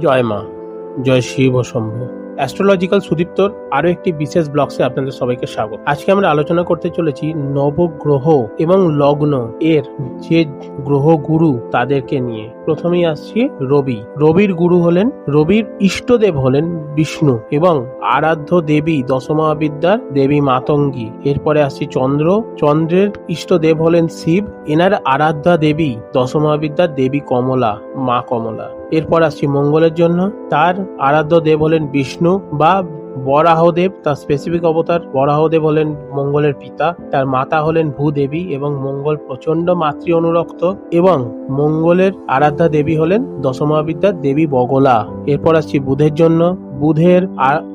জয় মা, জয় শিব ও শম্ভু। অ্যাস্ট্রোলজিক্যাল সুদীপ্তর আরও একটি বিশেষ ব্লগসে আপনাদের সবাইকে স্বাগত। আজকে আমরা আলোচনা করতে চলেছি নবগ্রহ এবং লগ্ন এর যে গ্রহ গুরু তাদেরকে নিয়ে। প্রথমেই আসছি রবি। রবির গুরু হলেন, রবির ইষ্টদেব হলেন বিষ্ণু এবং আরাধ্য দেবী দশমহাবিদ্যার দেবী মাতঙ্গী। এরপরে আসছি চন্দ্র। চন্দ্রের ইষ্টদেব হলেন শিব। এনার আরাধ্যা দেবী দশমহাবিদ্যার দেবী কমলা, মা কমলা। এরপর আসছি মঙ্গলের জন্য। তার আরাধ্য দেব হলেন বিষ্ণু বা বরাহদেব তার স্পেসিফিক অবতার বরাহদেব হলেন মঙ্গলের পিতা, তার মাতা হলেন ভূদেবী এবং মঙ্গল প্রচণ্ড মাতৃ অনুরক্ত এবং মঙ্গলের আরাধ্যা দেবী হলেন দশমাবিদ্যার দেবী বগলা। এরপর আসছি বুধের জন্য। বুধের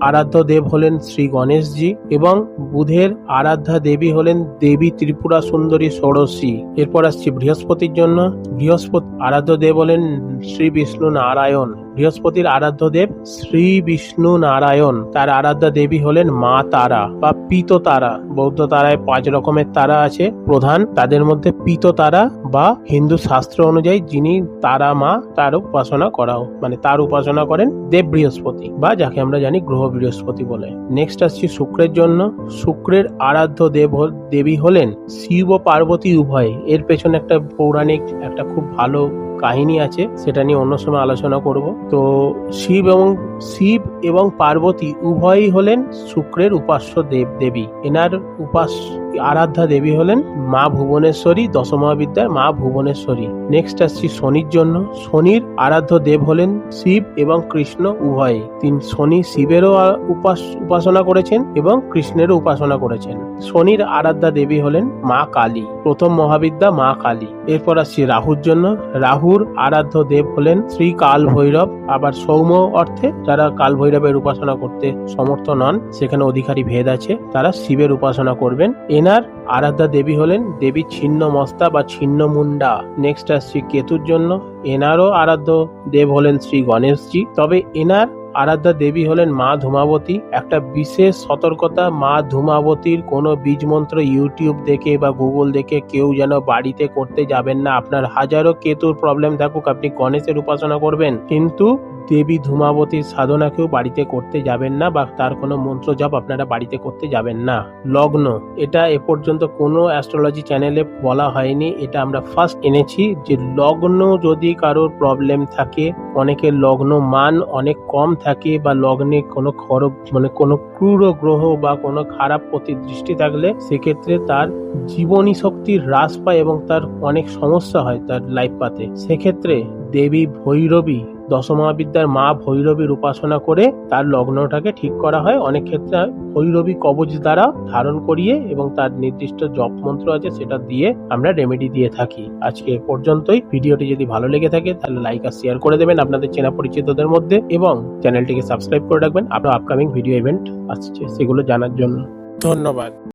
আরাধ্য দেব হলেন শ্রী গণেশজি এবং বুধের আরাধ্যা দেবী হলেন দেবী ত্রিপুরা সুন্দরী ষোড়শী। এরপর আসছি বৃহস্পতির জন্য। বৃহস্পতি আরাধ্য দেব হলেন শ্রী বিষ্ণু নারায়ণ। বৃহস্পতির আরাধ্য দেব শ্রী বিষ্ণু নারায়ণ। তার আরাধ্যা দেবী হলেন মা তারা বা পিত তারা। বৌদ্ধ তারায় পাঁচ রকমের তারা আছে। প্রধান তাদের মধ্যে পিত তারা বা হিন্দু শাস্ত্র অনুযায়ী যিনি তারা মা তার উপাসনা করা মানে তার উপাসনা করেন দেব বৃহস্পতি বা যাকে আমরা জানি গ্রহ বৃহস্পতি বলে। নেক্সট আসছি শুক্রের জন্য। শুক্রের আরাধ্য দেব দেবী হলেন শিব ও পার্বতী উভয়। এর পেছনে একটা পৌরাণিক, একটা খুব ভালো কাহিনী আছে, সেটা নিয়ে অন্য সময় আলোচনা করব। তো শিব এবং শিব এবং পার্বতী উভয়ই হলেন শুক্রের উপাস্য দেব, দেবী। এনার উপাস আরাধ্যা দেবী হলেন মা ভুবনেশ্বরী, দশমহাবিদ্যার মা ভুবনেশ্বরী। নেক্সট আসছি শনির জন্য। শনির আরাধ্য দেব হলেন শিব এবং কৃষ্ণ উভয়ে। তিন শনি শিবেরও উপাস উপাসনা করেছেন এবং কৃষ্ণেরও উপাসনা করেছেন। শনির আরাধ্যা দেবী হলেন মা কালী। প্রথম মহাবিদ্যা মা কালী। এরপর আসছি রাহুর জন্য। রাহুর আরাধ্য দেব হলেন শ্রী কাল ভৈরব আবার সৌম অর্থে যারা কাল ভৈরবের উপাসনা করতে সমর্থ নন, সেখানে অধিকারী ভেদ আছে, তারা শিবের উপাসনা করবেন। এনার আরাধ্যা দেবী হলেন দেবী ছিন্ন মস্তা বা ছিন্ন মুন্ডা নেক্সট আসছি কেতুর জন্য। এনারও আরাধ্য দেব হলেন শ্রী গণেশজি। তবে এনার আরাধ্যা দেবী হলেন মা ধূমাবতী। একটা বিশেষ সতর্কতা, মা ধূমাবতীর কোনো বীজ মন্ত্র ইউটিউব দেখে বা গুগল দেখে কেউ যেন বাড়িতে করতে যাবেন না। আপনার হাজারো কেতুর প্রবলেম থাকুক, আপনি গণেশের উপাসনা করবেন। কিন্তু দেবী ধূমাবতীর সাধনাকেও বাড়িতে করতে যাবেন না বা তার কোনো মন্ত্র জপ আপনারা বাড়িতে করতে যাবেন না। লগ্ন, এটা এ পর্যন্ত কোনো অ্যাস্ট্রোলজি চ্যানেলে বলা হয়নি, এটা আমরা ফার্স্ট এনেছি যে লগ্ন যদি কারোর প্রবলেম থাকে অনেকের লগ্ন মান অনেক কম থাকে বা লগ্নে কোনো খরব মানে কোনো ক্রূর গ্রহ বা কোনো খারাপ প্রতিদৃষ্টি থাকলে সেক্ষেত্রে তার জীবনী শক্তি হ্রাস পায় এবং তার অনেক সমস্যা হয় তার লাইফ পাতে সেক্ষেত্রে দেবী ভৈরবী দশমহাবিদ্যার মা ভৈরবীর উপাসনা করে তার লগ্নটাকে ঠিক করা হয়। অনেক ক্ষেত্রে ভৈরবী কবচ দ্বারা ধারণ করিয়ে এবং তার নির্দিষ্ট জপ মন্ত্র আছে সেটা দিয়ে আমরা রেমেডি দিয়ে থাকি। আজকে পর্যন্তই। ভিডিওটি যদি ভালো লেগে থাকে তাহলে লাইক আর শেয়ার করে দেবেন আপনাদের চেনা পরিচিতদের মধ্যে এবং চ্যানেলটিকে সাবস্ক্রাইব করে রাখবেন। আপনার আপকামিং ভিডিও ইভেন্ট আসছে সেগুলো জানার জন্য। ধন্যবাদ।